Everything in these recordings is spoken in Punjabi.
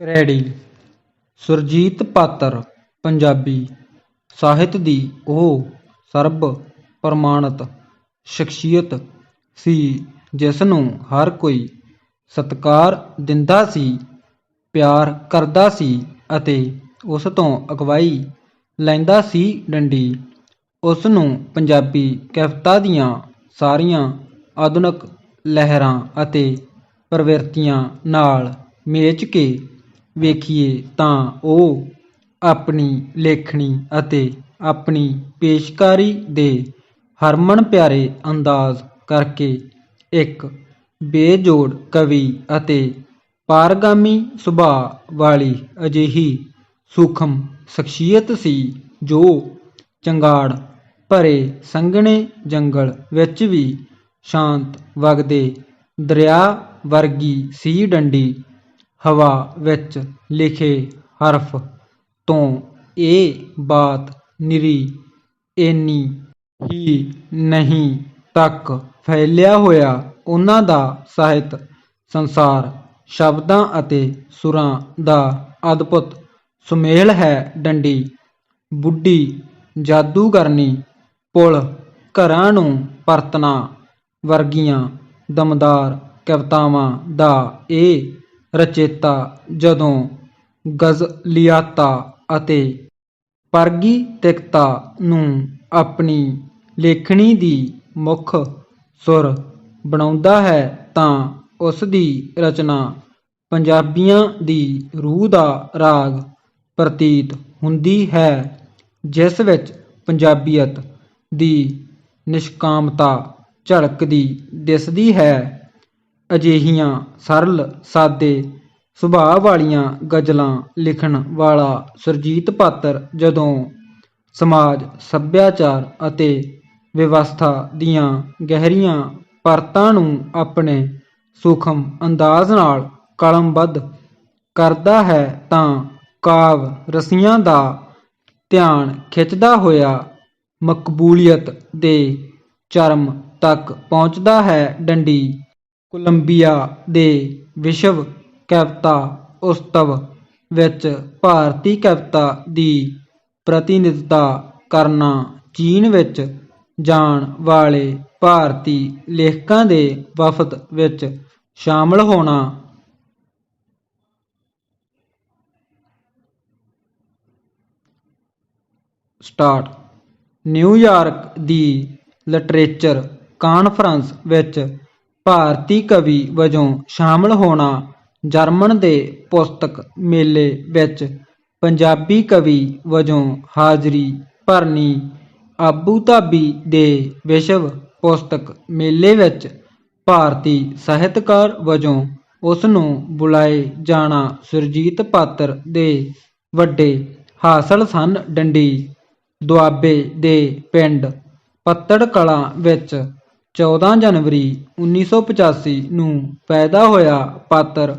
ਰੈਡੀ। ਸੁਰਜੀਤ ਪਾਤਰ, ਪੰਜਾਬੀ ਸਾਹਿਤ ਦੀ ਉਹ ਸਰਬ ਪ੍ਰਮਾਣਤ ਸ਼ਖਸੀਅਤ ਸੀ, ਜਿਸ ਨੂੰ ਹਰ ਕੋਈ ਸਤਿਕਾਰ ਦਿੰਦਾ ਸੀ, ਪਿਆਰ ਕਰਦਾ ਸੀ ਅਤੇ ਉਸ ਤੋਂ ਅਗਵਾਈ ਲੈਂਦਾ ਸੀ ਡੰਡੀ। ਉਸ ਨੂੰ ਪੰਜਾਬੀ ਕਵਿਤਾ ਦੀਆਂ ਸਾਰੀਆਂ ਆਧੁਨਿਕ ਲਹਿਰਾਂ ਅਤੇ ਪ੍ਰਵਿਰਤੀਆਂ ਨਾਲ ਮੇਚ ਕੇ ਵੇਖੀਏ ਤਾਂ ਉਹ ਆਪਣੀ ਲੇਖਣੀ ਅਤੇ ਆਪਣੀ ਪੇਸ਼ਕਾਰੀ ਦੇ ਹਰਮਨ ਪਿਆਰੇ ਅੰਦਾਜ਼ ਕਰਕੇ ਇੱਕ ਬੇਜੋੜ ਕਵੀ ਅਤੇ ਪਾਰਗਾਮੀ ਸੁਭਾਅ ਵਾਲੀ ਅਜਿਹੀ ਸੂਖਮ ਸ਼ਖਸੀਅਤ ਸੀ ਜੋ ਚੰਗਾੜ ਭਰੇ ਸੰਘਣੇ ਜੰਗਲ ਵਿੱਚ ਵੀ ਸ਼ਾਂਤ ਵਗਦੇ ਦਰਿਆ ਵਰਗੀ ਸੀ ਡੰਡੀ ਹਵਾ ਵਿੱਚ ਲਿਖੇ ਹਰਫ਼ ਤੋਂ ਇਹ ਬਾਤ ਨਿਰੀ ਏਨੀ ਹੀ ਨਹੀਂ ਤੱਕ ਫੈਲਿਆ ਹੋਇਆ, ਉਹਨਾਂ ਦਾ ਸਾਹਿਤ ਸੰਸਾਰ ਸ਼ਬਦਾਂ ਅਤੇ ਸੁਰਾਂ ਦਾ ਅਦਭੁਤ ਸੁਮੇਲ ਹੈ, ਡੰਡੀ ਬੁੱਢੀ ਜਾਦੂਗਰਨੀ ਪੁਲ ਘਰਾਂ ਨੂੰ ਪਰਤਣਾ ਵਰਗੀਆਂ ਦਮਦਾਰ ਕਵਿਤਾਵਾਂ ਦਾ ਇਹ ਰਚੇਤਾ ਜਦੋਂ ਗਜ਼ਲੀਆਤਾ ਅਤੇ ਪ੍ਰਗੀਤਿਕਤਾ ਨੂੰ ਆਪਣੀ ਲੇਖਣੀ ਦੀ ਮੁੱਖ ਸੁਰ ਬਣਾਉਂਦਾ ਹੈ ਤਾਂ ਉਸ ਦੀ ਰਚਨਾ ਪੰਜਾਬੀਆਂ ਦੀ ਰੂਹ ਦਾ ਰਾਗ ਪ੍ਰਤੀਤ ਹੁੰਦੀ ਹੈ, ਜਿਸ ਵਿੱਚ ਪੰਜਾਬੀਅਤ ਦੀ ਨਿਸ਼ਕਾਮਤਾ ਝਲਕਦੀ ਦਿਸਦੀ ਹੈ। ਅਜਿਹੀਆਂ ਸਰਲ, ਸਾਦੇ ਸੁਭਾਅ ਵਾਲੀਆਂ ਗ਼ਜ਼ਲਾਂ ਲਿਖਣ ਵਾਲਾ ਸੁਰਜੀਤ ਪਾਤਰ ਜਦੋਂ ਸਮਾਜ, ਸੱਭਿਆਚਾਰ ਅਤੇ ਵਿਵਸਥਾ ਦੀਆਂ ਗਹਿਰੀਆਂ ਪਰਤਾਂ ਨੂੰ ਆਪਣੇ ਸੂਖਮ ਅੰਦਾਜ਼ ਨਾਲ ਕਲਮਬੱਧ ਕਰਦਾ ਹੈ ਤਾਂ ਕਾਵਿ ਰਸੀਆਂ ਦਾ ਧਿਆਨ ਖਿੱਚਦਾ ਹੋਇਆ ਮਕਬੂਲੀਅਤ ਦੇ ਚਰਮ ਤੱਕ ਪਹੁੰਚਦਾ ਹੈ ਡੰਡੀ। ਕੋਲੰਬੀਆ ਦੇ ਵਿਸ਼ਵ ਕਵਿਤਾ ਉਤਸਵ ਵਿੱਚ ਭਾਰਤੀ ਕਵਿਤਾ ਦੀ ਪ੍ਰਤਿਨਿਧਤਾ ਕਰਨਾ ਚੀਨ ਵਿੱਚ ਜਾਣ ਵਾਲੇ ਭਾਰਤੀ ਲੇਖਕਾਂ ਦੇ ਵਫ਼ਦ ਵਿੱਚ ਸ਼ਾਮਲ ਹੋਣਾ ਸਟਾਰਟ। ਨਿਊਯਾਰਕ ਦੀ ਲਿਟਰੇਚਰ ਕਾਨਫਰੰਸ ਵਿੱਚ ਭਾਰਤੀ ਕਵੀ ਵਜੋਂ ਸ਼ਾਮਲ ਹੋਣਾ ਜਰਮਨ ਦੇ ਪੁਸਤਕ ਮੇਲੇ ਵਿੱਚ ਪੰਜਾਬੀ ਕਵੀ ਵਜੋਂ ਹਾਜ਼ਰੀ ਭਰਨੀ ਆਬੂ ਧਾਬੀ ਦੇ ਵਿਸ਼ਵ ਪੁਸਤਕ ਮੇਲੇ ਵਿੱਚ ਭਾਰਤੀ ਸਾਹਿਤਕਾਰ ਵਜੋਂ ਉਸ ਨੂੰ ਬੁਲਾਏ ਜਾਣਾ ਸੁਰਜੀਤ ਪਾਤਰ ਦੇ ਵੱਡੇ ਹਾਸਲ ਸਨ ਡੰਡੀ ਦੁਆਬੇ ਦੇ ਪਿੰਡ ਪੱਤੜ ਕਲਾਂ ਵਿੱਚ 14 ਜਨਵਰੀ 1985 ਨੂੰ ਪੈਦਾ ਹੋਇਆ ਪਾਤਰ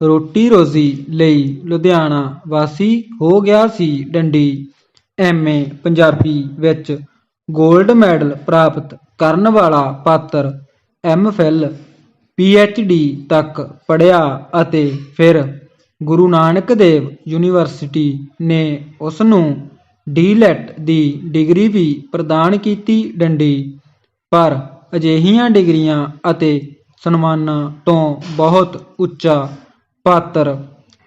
ਰੋਟੀ ਰੋਜ਼ੀ ਲਈ ਲੁਧਿਆਣਾ ਵਾਸੀ ਹੋ ਗਿਆ ਸੀ ਡੰਡੀ। ਐਮਏ ਪੰਜਾਬੀ ਵਿੱਚ ਗੋਲਡ ਮੈਡਲ ਪ੍ਰਾਪਤ ਕਰਨ ਵਾਲਾ ਪਾਤਰ ਐਮਫਿਲ ਪੀਐਚਡੀ ਤੱਕ ਪੜ੍ਹਿਆ ਅਤੇ ਫਿਰ ਗੁਰੂ ਨਾਨਕ ਦੇਵ ਯੂਨੀਵਰਸਿਟੀ ਨੇ ਉਸ ਨੂੰ ਡੀਲਿਟ ਦੀ ਡਿਗਰੀ ਵੀ ਪ੍ਰਦਾਨ ਕੀਤੀ ਡੰਡੀ। ਪਰ ਅਜਿਹੀਆਂ ਡਿਗਰੀਆਂ ਅਤੇ ਸਨਮਾਨਾਂ ਤੋਂ ਬਹੁਤ ਉੱਚਾ ਪਾਤਰ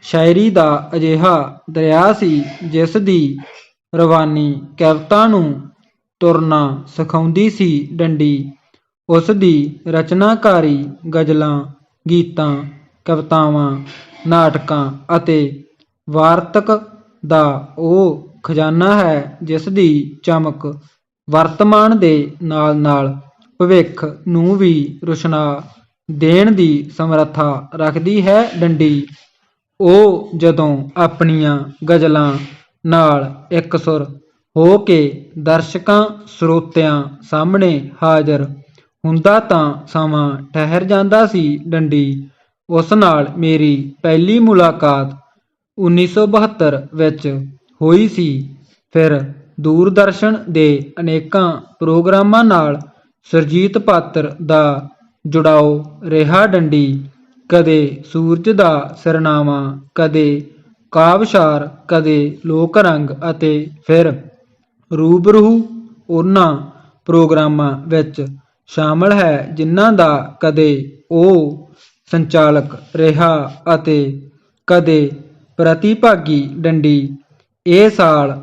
ਸ਼ਾਇਰੀ ਦਾ ਅਜਿਹਾ ਦਰਿਆ ਸੀ ਜਿਸ ਦੀ ਰਵਾਨੀ ਕਵਿਤਾ ਨੂੰ ਤੁਰਨਾ ਸਿਖਾਉਂਦੀ ਸੀ ਡੰਡੀ। ਉਸ ਦੀ ਰਚਨਾਕਾਰੀ ਗ਼ਜ਼ਲਾਂ, ਗੀਤਾਂ, ਕਵਿਤਾਵਾਂ, ਨਾਟਕਾਂ ਅਤੇ ਵਾਰਤਕ ਦਾ ਉਹ ਖਜ਼ਾਨਾ ਹੈ ਜਿਸ ਦੀ ਚਮਕ ਵਰਤਮਾਨ ਦੇ ਨਾਲ-ਨਾਲ ਭਵਿੱਖ ਨੂੰ ਵੀ ਰੁਸ਼ਨਾ ਦੇਣ ਦੀ ਸਮਰੱਥਾ ਰੱਖਦੀ ਹੈ ਡੰਡੀ। ਉਹ ਜਦੋਂ ਆਪਣੀਆਂ ਗ਼ਜ਼ਲਾਂ ਨਾਲ ਇਕਸੁਰ ਹੋ ਕੇ ਦਰਸ਼ਕਾਂ, ਸਰੋਤਿਆਂ ਸਾਹਮਣੇ ਹਾਜ਼ਰ ਹੁੰਦਾ ਤਾਂ ਸਮਾਂ ਠਹਿਰ ਜਾਂਦਾ ਸੀ ਡੰਡੀ। ਉਸ ਨਾਲ ਮੇਰੀ ਪਹਿਲੀ ਮੁਲਾਕਾਤ 1972 ਵਿੱਚ ਹੋਈ ਸੀ। ਫਿਰ ਦੂਰਦਰਸ਼ਨ ਦੇ ਅਨੇਕਾਂ ਪ੍ਰੋਗਰਾਮਾਂ ਨਾਲ ਸੁਰਜੀਤ ਪਾਤਰ ਦਾ ਜੁੜਾਓ ਰਿਹਾ ਡੰਡੀ। ਕਦੇ ਸੂਰਜ ਦਾ ਸਿਰਨਾਵਾ ਕਦੇ ਕਾਵਸ਼ਾਰ, ਕਦੇ ਲੋਕ ਰੰਗ ਅਤੇ ਫਿਰ ਰੂਬਰੂ ਉਹਨਾਂ ਪ੍ਰੋਗਰਾਮਾਂ ਵਿੱਚ ਸ਼ਾਮਲ ਹੈ ਜਿਨ੍ਹਾਂ ਦਾ ਕਦੇ ਉਹ ਸੰਚਾਲਕ ਰਿਹਾ ਅਤੇ ਕਦੇ ਪ੍ਰਤੀਭਾਗੀ ਡੰਡੀ। ਇਹ ਸਾਲ